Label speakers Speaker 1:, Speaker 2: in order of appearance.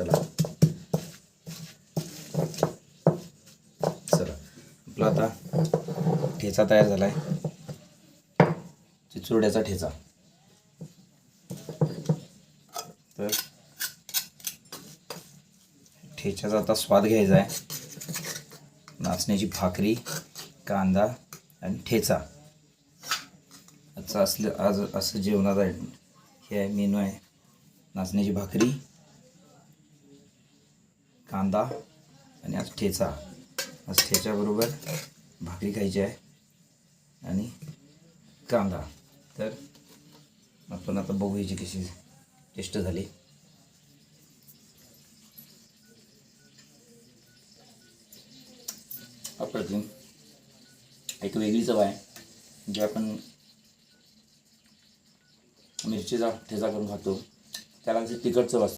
Speaker 1: चला. चला. आपला आता ठेचा तयार झाला आहे चिचुरड्याचा ठेचा. तर ठेच्याचा आता स्वाद घ्यायचा आहे. नाचण्याची भाकरी कांदा आणि ठेचा. असं असलं आज असं जेवणाचा हे आहे मेनू आहे. नाचण्याची भाकरी कांदा आणि आज ठेचा. आज ठेच्याबरोबर भाकरी खायची आहे आणि कांदा. तर आपण आता बघू याची कशी टेस्ट झाली. अप्रतिम एक वेगळी चव आहे. जे आपण मिरचीचा ठेचा करून खातो. त्याला तिखट चव असते